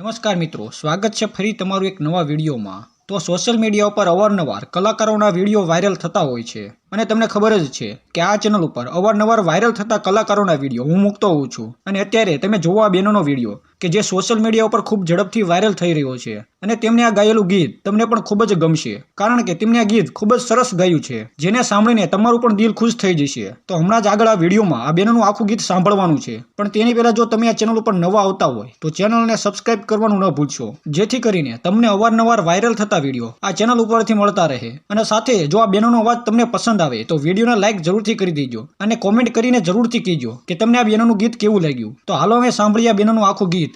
નમસ્કાર મિત્રો, સ્વાગત છે ફરી તમારું એક નવા વિડીયોમાં. તો સોશિયલ મીડિયા ઉપર અવારનવાર કલાકારોના વીડિયો વાયરલ થતા હોય છે. અને તમને ખબર જ છે કે આ ચેનલ ઉપર અવારનવાર વાયરલ થતા કલાકારોના વીડિયો હું મૂકતો હોઉં છું. અને અત્યારે તમે જોવો આ બેનોનો વીડિયો. કે જે સોશિયલ મીડિયા ઉપર ખૂબ ઝડપથી વાયરલ થઈ રહ્યો છે અને તેમને આ ગાયેલું ગીત તમને પણ ખૂબ જ ગમશે. કારણ કે તેમને આ ગીત ખૂબ જ સરસ ગાયું છે, જેને સાંભળીને તમારું પણ દિલ ખુશ થઈ જશે. તો હમણાં જ આગળ આ વિડીયોમાં આ બેનનું આખું ગીત સાંભળવાનું છે. પણ તેની પહેલા જો તમે આ ચેનલ ઉપર નવા આવતા હોય, તો ચેનલને સબસ્ક્રાઇબ કરવાનું ન ભૂલશો. જેથી કરીને તમને અવારનવાર વાયરલ થતા વીડિયો આ ચેનલ ઉપરથી મળતા રહે. અને સાથે જો આ બેનોનો અવાજ તમને પસંદ આવે, તો વિડીયોને લાઇક જરૂરથી કરી દેજો અને કોમેન્ટ કરીને જરૂરથી કહેજો કે તમને આ બેનોનું ગીત કેવું લાગ્યું. તો હાલો હવે સાંભળીએ આ બેનોનું આખું ગીત.